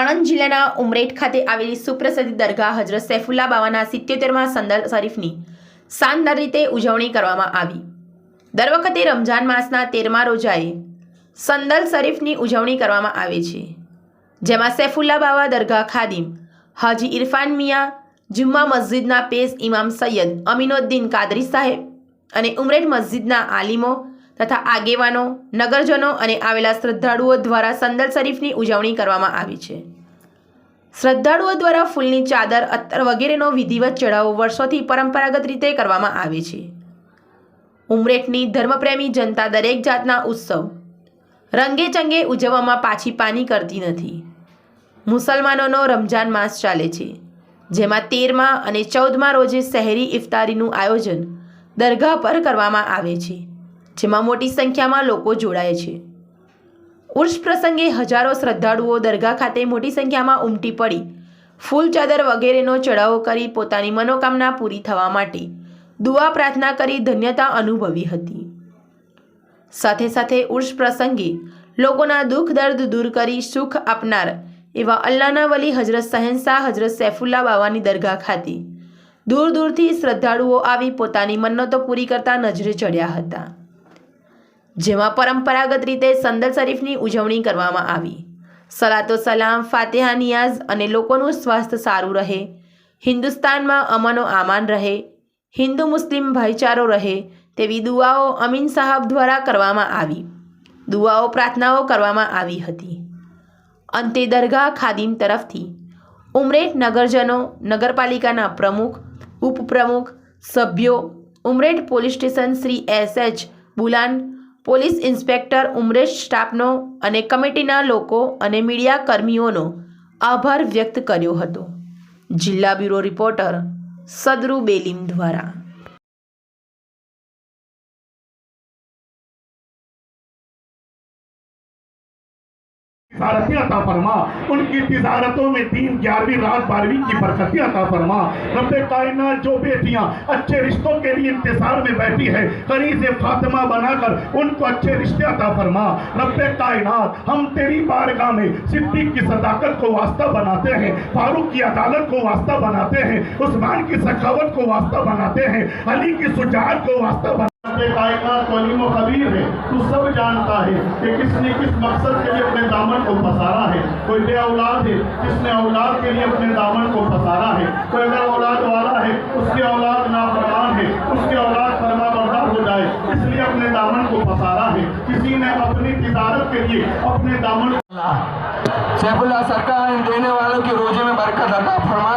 આણંદ જિલ્લાના ઉમરેઠ ખાતે આવેલી સુપ્રસિદ્ધ દરગાહ હજરત સૈફુલ્લા બાવાના સિત્યોતેરમાં સંદર શરીફની શાનદાર રીતે ઉજવણી કરવામાં આવી. દર વખતે રમજાન માસના તેરમા રોજાએ સંદલ શરીફની ઉજવણી કરવામાં આવે છે. જેમાં સૈફુલ્લા બાવા દરગાહ ખાદિમ હાજી ઇરફાન મિયા, જુમ્મા મસ્જિદના પેશ ઇમામ સૈયદ અમીનુદ્દીન કાદરી સાહેબ અને ઉમરેઠ મસ્જિદના આલિમો તથા આગેવાનો, નગરજનો અને આવેલા શ્રદ્ધાળુઓ દ્વારા સંદલ શરીફની ઉજવણી કરવામાં આવી છે. શ્રદ્ધાળુઓ દ્વારા ફૂલની ચાદર, અત્તર વગેરેનો વિધિવત ચઢાવો વર્ષોથી પરંપરાગત રીતે કરવામાં આવે છે. ઉમરેઠની ધર્મપ્રેમી જનતા દરેક જાતના ઉત્સવ રંગે ચંગે ઉજવવામાં પાછી પાની કરતી નથી. મુસલમાનોનો રમઝાન માસ ચાલે છે, જેમાં તેરમા અને ચૌદમા રોજે શહેરી ઇફતારીનું આયોજન દરગાહ પર કરવામાં આવે છે. જેમાં મોટી સંખ્યામાં લોકો જોડાય છે. ઉર્ષ પ્રસંગે હજારો શ્રદ્ધાળુઓ દરગાહ ખાતે મોટી સંખ્યામાં ઉમટી પડી. ફૂલ ચાદર વગેરેનો ચઢાવો કરી પોતાની મનોકામના પૂરી થવા માટે દુઆ પ્રાર્થના કરી ધન્યતા અનુભવી હતી. સાથે સાથે ઉર્ષ પ્રસંગે લોકોના દુઃખ દર્દ દૂર કરી સુખ આપનાર એવા અલ્લાના વલી હજરત શહેનશાહ હજરત સૈફુલ્લા બાવાની દરગાહ ખાતે દૂર દૂરથી શ્રદ્ધાળુઓ આવી પોતાની મન્નતો પૂરી કરતા નજરે ચડ્યા હતા. જેમાં પરંપરાગત રીતે સંદર શરીફની ઉજવણી કરવામાં આવી. સલાતો સલામ, ફાતેહા નિયાઝ અને લોકોનું સ્વાસ્થ્ય સારું રહે. હિન્દુસ્તાનમાં અમનો આમાન રહે. હિન્દુ મુસ્લિમ ભાઈચારો રહે તેવી દુઆઓ અમીન સાહબ દ્વારા કરવામાં આવી. દુઆઓ, પ્રાર્થનાઓ કરવામાં આવી હતી. અંતે દરગાહ ખાદિમ તરફથી ઉમરેઠ નગરજનો, નગરપાલિકાના પ્રમુખ, ઉપપ્રમુખ, સભ્યો, Umreth police station Shri S H Bulan police inspector ઉમરેશ સ્ટાફનો અને કમિટીના લોકો અને મીડિયા કર્મીઓનો આભાર વ્યક્ત કર્યો હતો. જિલ્લા બ્યુરો રિપોર્ટર સદરુ બેલીમ દ્વારા. तिजारतें अता फरमा। उनकी तिजारतों में तीन, ग्यारहवीं, रात बारहवीं की बरकतें अता फरमा। रब कायनात जो बेटियाँ अच्छे रिश्तों के लिए इंतज़ार में बैठी है करीब से फातिमा बनाकर उनको अच्छे रिश्ते अता फरमा। रब कायनात, हम तेरी बारगाह में सिद्दीक की सदाकत को वास्ता बनाते हैं, फारूक की अदालत को वास्ता बनाते हैं, उस्मान की सखावत को वास्ता बनाते हैं, अली की सुजात को वास्ता बना कायनात वलीम खबीर है, तू सब जानता है कि किसने किस मकसद के लिए अपने दामन कोई बे औलाद है, जिसने औलाद के लिए अपने दामन को पसारा है। कोई अगर औलाद वाला है, उसकी औलाद नाफरमान है, उसके औलाद फरमा बरदार हो जाए, इसलिए अपने दामन को पसारा है। किसी ने अपनी तजारत के लिए अपने दामन सैफुल्ला सरकार देने वालों की रोज़े में बरकत अता फरमा